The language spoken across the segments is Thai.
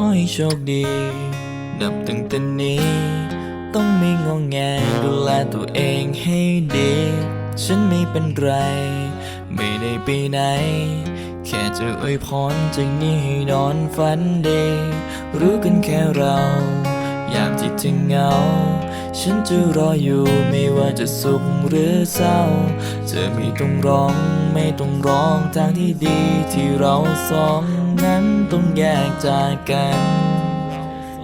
อให้โชคดี นับตั้งแต่นี้ ต้องไม่งองแงดูแลตัวเองให้ดี ฉันไม่เป็นไร ไม่ได้ไปไหน แค่จะอวยพรจากนี้ให้นอนฝันดี รู้กันแค่เรา ยามที่เธอเหงา ฉันจะรออยู่ไม่ว่าจะสุขหรือเศร้า เธอไม่ต้องร้องไม่ต้องร้องทางที่ดีที่เราสองนั้นต้องแยกจากกัน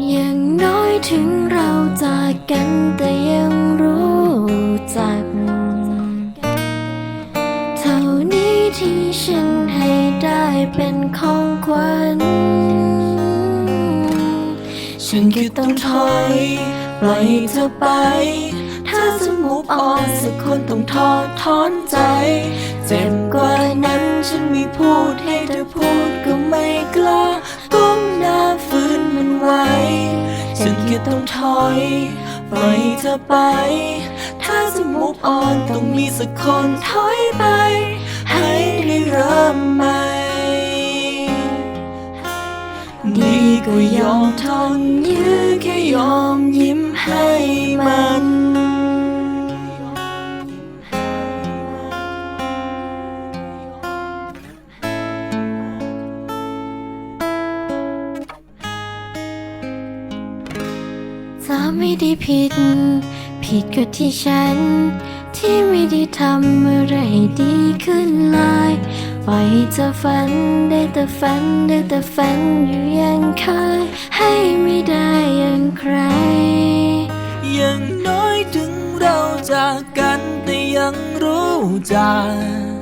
อย่างน้อยถึงเราจากกันแต่ยังรู้จัก เท่านี้ที่ฉันให้ได้เป็นของขวัญ ฉันแค่ต้องถอยปล่อยเธอไป ถ้าจะมุกออนสักคนต้องทอดถอนใจ เจ็บกว่านั้นฉันไม่พูดให้เธอพูดก็ไม่กล้าก้มหน้าฝืนมันไว้ ฉันแค่ต้องถอยปล่อยเธอไป ถ้าจะมุกออนต้องมีสักคนถอยไป ให้ได้เริ่ม ก็ยอมทนยื้อแค่ยอมยิ้มให้มันถ้าไม่ได้ผิด ผิดก็ที่ฉัน ที่ไม่ได้ทำอะไรดีขึ้นเลย ปล่อยให้เธอฝันได้แต่ฝันได้แต่ฝันอยู่อยังเคยให้ไม่ได้อย่างใคร อย่างน้อยถึงเราจากกันแต่ยังรู้จัก